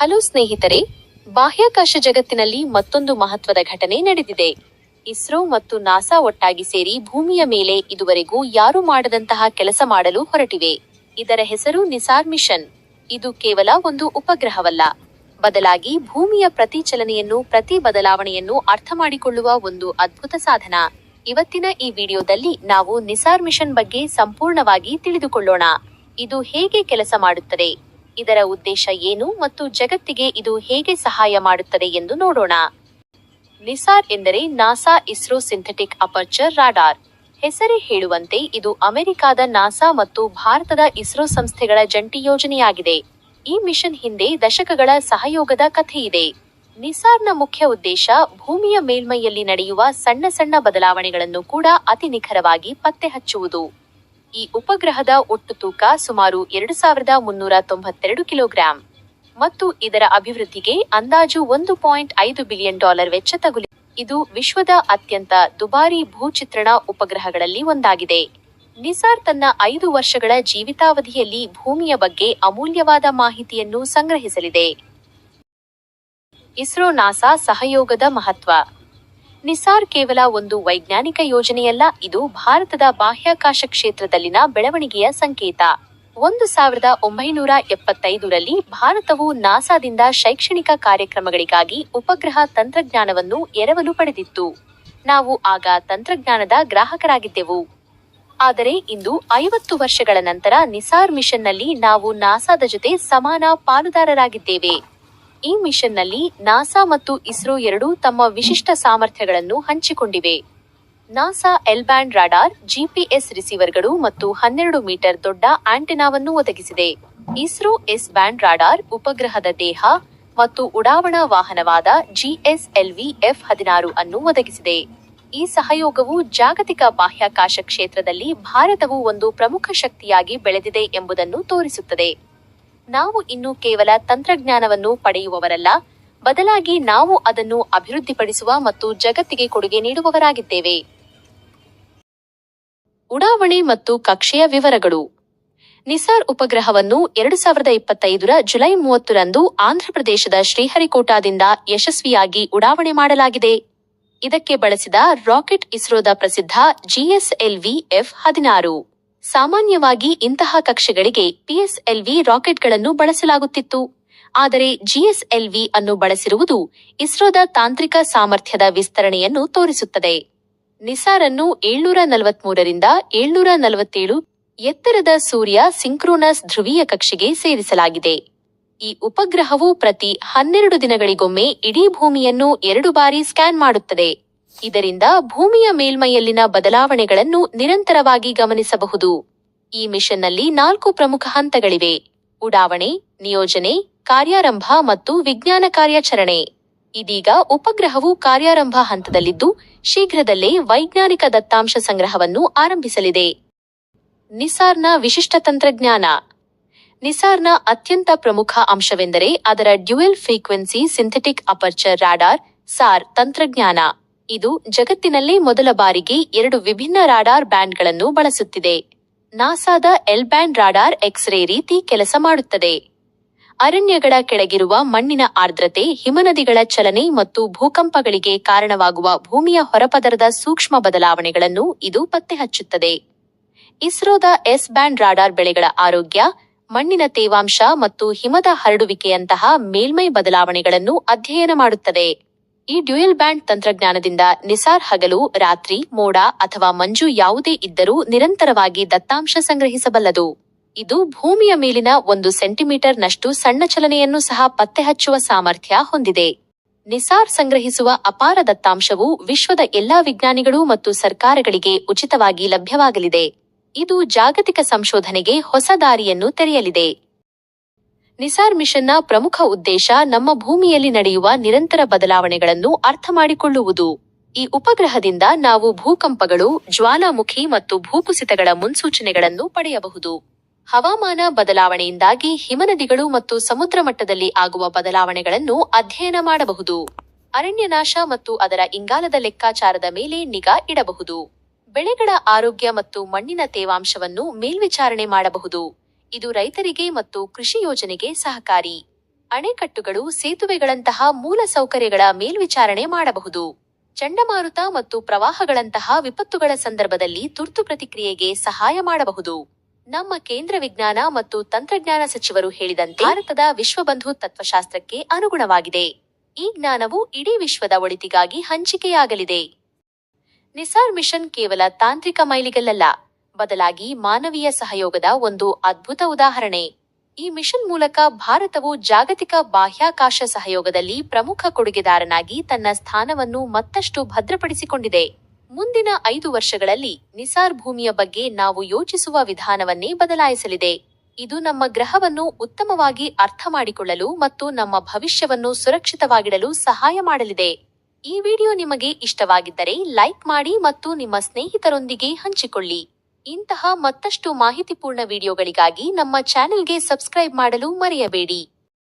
Hello ಸ್ನೇಹಿತರೆ, ಬಾಹ್ಯಾಕಾಶ ಜಗತ್ತಿನಲ್ಲಿ ಮತ್ತೊಂದು ಮಹತ್ವದ ಘಟನೆ ನಡೆದಿದೆ. ಇಸ್ರೋ ಮತ್ತು ನಾಸಾ ಒಟ್ಟಾಗಿ ಸೇರಿ ಭೂಮಿಯ ಮೇಲೆ ಇದುವರೆಗೂ ಯಾರು ಮಾಡದಂತಹ ಕೆಲಸ ಮಾಡಲು ಹೊರಟಿವೆ. ಇದರ ಹೆಸರು ನಿಸಾರ್ ಮಿಷನ್. ಇದು ಕೇವಲ ಒಂದು ಉಪಗ್ರಹವಲ್ಲ. ಬದಲಾಗಿ ಭೂಮಿಯ ಪ್ರತಿ ಚಲನೆಯನ್ನು, ಪ್ರತಿ ಬದಲಾವಣೆಯನ್ನು ಅರ್ಥ ಮಾಡಿಕೊಳ್ಳುವ ಒಂದು ಅದ್ಭುತ ಸಾಧನ. ಇವತ್ತಿನ ಈ ವಿಡಿಯೋದಲ್ಲಿ ನಾವು ನಿಸಾರ್ ಮಿಷನ್ ಬಗ್ಗೆ ಸಂಪೂರ್ಣವಾಗಿ ತಿಳಿದುಕೊಳ್ಳೋಣ. ಇದು ಹೇಗೆ ಕೆಲಸ ಮಾಡುತ್ತದೆ? ಇದರ ಉದ್ದೇಶ ಏನು ಮತ್ತು ಜಗತ್ತಿಗೆ ಇದು ಹೇಗೆ ಸಹಾಯ ಮಾಡುತ್ತದೆ ಎಂದು ನೋಡೋಣ. ನಿಸಾರ್ ಎಂದರೆ NASA ISRO synthetic aperture radar. ಹೆಸರೇ ಹೇಳುವಂತೆ ಇದು ಅಮೆರಿಕಾದ ನಾಸಾ ಮತ್ತು ಭಾರತದ ಇಸ್ರೋ ಸಂಸ್ಥೆಗಳ ಜಂಟಿ ಯೋಜನೆಯಾಗಿದೆ. ಈ ಮಿಷನ್ ಹಿಂದೆ ದಶಕಗಳ ಸಹಯೋಗದ ಕಥೆಯಿದೆ ನಿಸಾರ್ನ ಮುಖ್ಯ ಉದ್ದೇಶ ಭೂಮಿಯ ಮೇಲ್ಮೈಯಲ್ಲಿ ನಡೆಯುವ ಸಣ್ಣ ಸಣ್ಣ ಬದಲಾವಣೆಗಳನ್ನು ಕೂಡ ಅತಿ ನಿಖರವಾಗಿ ಪತ್ತೆ ಹಚ್ಚುವುದು ಈ ಉಪಗ್ರಹದ ಒಟ್ಟು ತೂಕ ಸುಮಾರು ಎರಡು ಸಾವಿರದ ಮುನ್ನೂರ ತೊಂಬತ್ತೆರಡು ಕಿಲೋಗ್ರಾಂ. ಮತ್ತು ಇದರ ಅಭಿವೃದ್ಧಿಗೆ ಅಂದಾಜು ಒಂದು ಪಾಯಿಂಟ್ ಐದು ಬಿಲಿಯನ್ ಡಾಲರ್ ವೆಚ್ಚ ತಗುಲಿ. ಇದು ವಿಶ್ವದ ಅತ್ಯಂತ ದುಬಾರಿ ಭೂಚಿತ್ರಣ ಉಪಗ್ರಹಗಳಲ್ಲಿ ಒಂದಾಗಿದೆ. ನಿಸಾರ್ ತನ್ನ ಐದು ವರ್ಷಗಳ ಜೀವಿತಾವಧಿಯಲ್ಲಿ ಭೂಮಿಯ ಬಗ್ಗೆ ಅಮೂಲ್ಯವಾದ ಮಾಹಿತಿಯನ್ನು ಸಂಗ್ರಹಿಸಲಿದೆ. ಇಸ್ರೋ ನಾಸಾ ಸಹಯೋಗದ ಮಹತ್ವ. ನಿಸಾರ್ ಕೇವಲ ಒಂದು ವೈಜ್ಞಾನಿಕ ಯೋಜನೆಯಲ್ಲ, ಇದು ಭಾರತದ ಬಾಹ್ಯಾಕಾಶ ಕ್ಷೇತ್ರದಲ್ಲಿನ ಬೆಳವಣಿಗೆಯ ಸಂಕೇತ. ಒಂದು ಸಾವಿರದ ಒಂಬೈನೂರ ಎಪ್ಪತ್ತೈದರಲ್ಲಿ ಭಾರತವು ನಾಸಾದಿಂದ ಶೈಕ್ಷಣಿಕ ಕಾರ್ಯಕ್ರಮಗಳಿಗಾಗಿ ಉಪಗ್ರಹ ತಂತ್ರಜ್ಞಾನವನ್ನು ಎರವಲು ಪಡೆದಿತ್ತು. ನಾವು ಆಗ ತಂತ್ರಜ್ಞಾನದ ಗ್ರಾಹಕರಾಗಿದ್ದೆವು. ಆದರೆ ಇಂದು ಐವತ್ತು ವರ್ಷಗಳ ನಂತರ ನಿಸಾರ್ ಮಿಷನ್ನಲ್ಲಿ ನಾವು ನಾಸಾದ ಜೊತೆ ಸಮಾನ ಪಾಲುದಾರರಾಗಿದ್ದೇವೆ. ಈ ಮಿಷನ್ನಲ್ಲಿ ನಾಸಾ ಮತ್ತು ಇಸ್ರೋ ಎರಡೂ ತಮ್ಮ ವಿಶಿಷ್ಟ ಸಾಮರ್ಥ್ಯಗಳನ್ನು ಹಂಚಿಕೊಂಡಿವೆ. NASA L band radar, GPS ರಿಸೀವರ್ಗಳು ಮತ್ತು ಹನ್ನೆರಡು ಮೀಟರ್ ದೊಡ್ಡ ಆಂಟೆನಾವನ್ನು ಒದಗಿಸಿದೆ. ಇಸ್ರೋ ಎಸ್ ಬ್ಯಾಂಡ್ ರಾಡಾರ್, ಉಪಗ್ರಹದ ದೇಹ ಮತ್ತು ಉಡಾವಣಾ ವಾಹನವಾದ ಜಿಎಸ್ಎಲ್ವಿ ಎಫ್ ಹದಿನಾರು ಅನ್ನು ಒದಗಿಸಿದೆ. ಈ ಸಹಯೋಗವು ಜಾಗತಿಕ ಬಾಹ್ಯಾಕಾಶ ಕ್ಷೇತ್ರದಲ್ಲಿ ಭಾರತವು ಒಂದು ಪ್ರಮುಖ ಶಕ್ತಿಯಾಗಿ ಬೆಳೆದಿದೆ ಎಂಬುದನ್ನು ತೋರಿಸುತ್ತದೆ. ನಾವು ಇನ್ನು ಕೇವಲ ತಂತ್ರಜ್ಞಾನವನ್ನು ಪಡೆಯುವವರಲ್ಲ. ಬದಲಾಗಿ ನಾವು ಅದನ್ನು ಅಭಿವೃದ್ಧಿಪಡಿಸುವ ಮತ್ತು ಜಗತ್ತಿಗೆ ಕೊಡುಗೆ ನೀಡುವವರಾಗಿದ್ದೇವೆ. ಉಡಾವಣೆ ಮತ್ತು ಕಕ್ಷೆಯ ವಿವರಗಳು. ನಿಸಾರ್ ಉಪಗ್ರಹವನ್ನು ಎರಡು ಸಾವಿರದ ಇಪ್ಪತ್ತೈದರ ಜುಲೈ ಮೂವತ್ತರಂದು ಆಂಧ್ರಪ್ರದೇಶದ ಶ್ರೀಹರಿಕೋಟಾದಿಂದ ಯಶಸ್ವಿಯಾಗಿ ಉಡಾವಣೆ ಮಾಡಲಾಗಿದೆ. ಇದಕ್ಕೆ ಬಳಸಿದ ರಾಕೆಟ್ ಇಸ್ರೋದ ಪ್ರಸಿದ್ಧ ಜಿಎಸ್ಎಲ್ವಿ ಎಫ್ ಹದಿನಾರು. ಸಾಮಾನ್ಯವಾಗಿ ಇಂತಹ ಕಕ್ಷೆಗಳಿಗೆ ಪಿಎಸ್ಎಲ್ವಿ ರಾಕೆಟ್ಗಳನ್ನು ಬಳಸಲಾಗುತ್ತಿತ್ತು. ಆದರೆ ಜಿಎಸ್ಎಲ್ವಿ ಅನ್ನು ಬಳಸಿರುವುದು ಇಸ್ರೋದ ತಾಂತ್ರಿಕ ಸಾಮರ್ಥ್ಯದ ವಿಸ್ತರಣೆಯನ್ನು ತೋರಿಸುತ್ತದೆ. ನಿಸಾರ್ ಅನ್ನು ಏಳ್ನೂರ ನಲವತ್ಮೂರರಿಂದ ಏಳ್ನೂರ ನಲವತ್ತೇಳು ಎತ್ತರದ ಸೂರ್ಯ ಸಿಂಕ್ರೋನಸ್ ಧ್ರುವೀಯ ಕಕ್ಷೆಗೆ ಸೇರಿಸಲಾಗಿದೆ. ಈ ಉಪಗ್ರಹವು ಪ್ರತಿ ಹನ್ನೆರಡು ದಿನಗಳಿಗೊಮ್ಮೆ ಇಡೀ ಭೂಮಿಯನ್ನು ಎರಡು ಬಾರಿ ಸ್ಕ್ಯಾನ್ ಮಾಡುತ್ತದೆ. ಇದರಿಂದ ಭೂಮಿಯ ಮೇಲ್ಮೈಯಲ್ಲಿನ ಬದಲಾವಣೆಗಳನ್ನು ನಿರಂತರವಾಗಿ ಗಮನಿಸಬಹುದು. ಈ ಮಿಷನ್ನಲ್ಲಿ ನಾಲ್ಕು ಪ್ರಮುಖ ಹಂತಗಳಿವೆ. ಉಡಾವಣೆ, ನಿಯೋಜನೆ, ಕಾರ್ಯಾರಂಭ ಮತ್ತು ವಿಜ್ಞಾನ ಕಾರ್ಯಾಚರಣೆ. ಇದೀಗ ಉಪಗ್ರಹವು ಕಾರ್ಯಾರಂಭ ಹಂತದಲ್ಲಿದ್ದು, ಶೀಘ್ರದಲ್ಲೇ ವೈಜ್ಞಾನಿಕ ದತ್ತಾಂಶ ಸಂಗ್ರಹವನ್ನು ಆರಂಭಿಸಲಿದೆ. ನಿಸಾರ್ನ ವಿಶಿಷ್ಟ ತಂತ್ರಜ್ಞಾನ. ನಿಸಾರ್ನ ಅತ್ಯಂತ ಪ್ರಮುಖ ಅಂಶವೆಂದರೆ ಅದರ dual frequency synthetic aperture radar, SAR ತಂತ್ರಜ್ಞಾನ. ಇದು ಜಗತ್ತಿನಲ್ಲೇ ಮೊದಲ ಬಾರಿಗೆ ಎರಡು ವಿಭಿನ್ನ ರಾಡಾರ್ ಬ್ಯಾಂಡ್ಗಳನ್ನು ಬಳಸುತ್ತಿದೆ. ನಾಸಾದ L band radar X ray ರೀತಿ ಕೆಲಸ ಮಾಡುತ್ತದೆ. ಅರಣ್ಯಗಳ ಕೆಳಗಿರುವ ಮಣ್ಣಿನ ಆರ್ದ್ರತೆ, ಹಿಮನದಿಗಳ ಚಲನೆ ಮತ್ತು ಭೂಕಂಪಗಳಿಗೆ ಕಾರಣವಾಗುವ ಭೂಮಿಯ ಹೊರಪದರದ ಸೂಕ್ಷ್ಮ ಬದಲಾವಣೆಗಳನ್ನು ಇದು ಪತ್ತೆಹಚ್ಚುತ್ತದೆ. ಇಸ್ರೋದ ಎಸ್ ಬ್ಯಾಂಡ್ ರಾಡಾರ್ ಬೆಳೆಗಳ ಆರೋಗ್ಯ, ಮಣ್ಣಿನ ತೇವಾಂಶ ಮತ್ತು ಹಿಮದ ಹರಡುವಿಕೆಯಂತಹ ಮೇಲ್ಮೈ ಬದಲಾವಣೆಗಳನ್ನು ಅಧ್ಯಯನ ಮಾಡುತ್ತದೆ. ಈ ಡ್ಯುಯಲ್ ಬ್ಯಾಂಡ್ ತಂತ್ರಜ್ಞಾನದಿಂದ ನಿಸಾರ್ ಹಗಲು, ರಾತ್ರಿ, ಮೋಡ ಅಥವಾ ಮಂಜು ಯಾವುದೇ ಇದ್ದರೂ ನಿರಂತರವಾಗಿ ದತ್ತಾಂಶ ಸಂಗ್ರಹಿಸಬಲ್ಲದು. ಇದು ಭೂಮಿಯ ಮೇಲಿನ ಒಂದು ಸೆಂಟಿಮೀಟರ್ ನಷ್ಟು ಸಣ್ಣ ಚಲನೆಯನ್ನು ಸಹ ಪತ್ತೆಹಚ್ಚುವ ಸಾಮರ್ಥ್ಯ ಹೊಂದಿದೆ. ನಿಸಾರ್ ಸಂಗ್ರಹಿಸುವ ಅಪಾರ ದತ್ತಾಂಶವು ವಿಶ್ವದ ಎಲ್ಲಾ ವಿಜ್ಞಾನಿಗಳು ಮತ್ತು ಸರ್ಕಾರಗಳಿಗೆ ಉಚಿತವಾಗಿ ಲಭ್ಯವಾಗಲಿದೆ. ಇದು ಜಾಗತಿಕ ಸಂಶೋಧನೆಗೆ ಹೊಸ ದಾರಿಯನ್ನು ತೆರೆಯಲಿದೆ. ನಿಸಾರ್ ಮಿಷನ್ನ ಪ್ರಮುಖ ಉದ್ದೇಶ ನಮ್ಮ ಭೂಮಿಯಲ್ಲಿ ನಡೆಯುವ ನಿರಂತರ ಬದಲಾವಣೆಗಳನ್ನು ಅರ್ಥ ಮಾಡಿಕೊಳ್ಳುವುದು. ಈ ಉಪಗ್ರಹದಿಂದ ನಾವು ಭೂಕಂಪಗಳು, ಜ್ವಾಲಾಮುಖಿ ಮತ್ತು ಭೂಕುಸಿತಗಳ ಮುನ್ಸೂಚನೆಗಳನ್ನು ಪಡೆಯಬಹುದು. ಹವಾಮಾನ ಬದಲಾವಣೆಯಿಂದಾಗಿ ಹಿಮನದಿಗಳು ಮತ್ತು ಸಮುದ್ರ ಮಟ್ಟದಲ್ಲಿ ಆಗುವ ಬದಲಾವಣೆಗಳನ್ನು ಅಧ್ಯಯನ ಮಾಡಬಹುದು. ಅರಣ್ಯನಾಶ ಮತ್ತು ಅದರ ಇಂಗಾಲದ ಲೆಕ್ಕಾಚಾರದ ಮೇಲೆ ನಿಗಾ ಇಡಬಹುದು. ಬೆಳೆಗಳ ಆರೋಗ್ಯ ಮತ್ತು ಮಣ್ಣಿನ ತೇವಾಂಶವನ್ನು ಮೇಲ್ವಿಚಾರಣೆ ಮಾಡಬಹುದು. ಇದು ರೈತರಿಗೆ ಮತ್ತು ಕೃಷಿ ಯೋಜನೆಗೆ ಸಹಕಾರಿ. ಅಣೆಕಟ್ಟುಗಳು, ಸೇತುವೆಗಳಂತಹ ಮೂಲ ಸೌಕರ್ಯಗಳ ಮೇಲ್ವಿಚಾರಣೆ ಮಾಡಬಹುದು. ಚಂಡಮಾರುತ ಮತ್ತು ಪ್ರವಾಹಗಳಂತಹ ವಿಪತ್ತುಗಳ ಸಂದರ್ಭದಲ್ಲಿ ತುರ್ತು ಪ್ರತಿಕ್ರಿಯೆಗೆ ಸಹಾಯ ಮಾಡಬಹುದು. ನಮ್ಮ ಕೇಂದ್ರ ವಿಜ್ಞಾನ ಮತ್ತು ತಂತ್ರಜ್ಞಾನ ಸಚಿವರು ಹೇಳಿದಂತೆ, ಭಾರತದ ವಿಶ್ವಬಂಧು ತತ್ವಶಾಸ್ತ್ರಕ್ಕೆ ಅನುಗುಣವಾಗಿದೆ. ಈ ಜ್ಞಾನವು ಇಡೀ ವಿಶ್ವದ ಒಳಿತಿಗಾಗಿ ಹಂಚಿಕೆಯಾಗಲಿದೆ. ನಿಸಾರ್ ಮಿಷನ್ ಕೇವಲ ತಾಂತ್ರಿಕ ಮೈಲಿಗಲ್ಲಲ್ಲ. ಬದಲಾಗಿ ಮಾನವೀಯ ಸಹಯೋಗದ ಒಂದು ಅದ್ಭುತ ಉದಾಹರಣೆ. ಈ ಮಿಷನ್ ಮೂಲಕ ಭಾರತವು ಜಾಗತಿಕ ಬಾಹ್ಯಾಕಾಶ ಸಹಯೋಗದಲ್ಲಿ ಪ್ರಮುಖ ಕೊಡುಗೆದಾರನಾಗಿ ತನ್ನ ಸ್ಥಾನವನ್ನು ಮತ್ತಷ್ಟು ಭದ್ರಪಡಿಸಿಕೊಂಡಿದೆ. ಮುಂದಿನ ಐದು ವರ್ಷಗಳಲ್ಲಿ ನಿಸಾರ್ ಭೂಮಿಯ ಬಗ್ಗೆ ನಾವು ಯೋಚಿಸುವ ವಿಧಾನವನ್ನೇ ಬದಲಾಯಿಸಲಿದೆ. ಇದು ನಮ್ಮ ಗ್ರಹವನ್ನು ಉತ್ತಮವಾಗಿ ಅರ್ಥ ಮಾಡಿಕೊಳ್ಳಲು ಮತ್ತು ನಮ್ಮ ಭವಿಷ್ಯವನ್ನು ಸುರಕ್ಷಿತವಾಗಿಡಲು ಸಹಾಯ ಮಾಡಲಿದೆ. ಈ ವಿಡಿಯೋ ನಿಮಗೆ ಇಷ್ಟವಾಗಿದ್ದರೆ ಲೈಕ್ ಮಾಡಿ ಮತ್ತು ನಿಮ್ಮ ಸ್ನೇಹಿತರೊಂದಿಗೆ ಹಂಚಿಕೊಳ್ಳಿ. ಇಂತಹ ಮತ್ತಷ್ಟು ಮಾಹಿತಿಪೂರ್ಣ ವಿಡಿಯೋಗಳಿಗಾಗಿ ನಮ್ಮ ಚಾನೆಲ್ಗೆ ಸಬ್ಸ್ಕ್ರೈಬ್ ಮಾಡಲು ಮರೆಯಬೇಡಿ.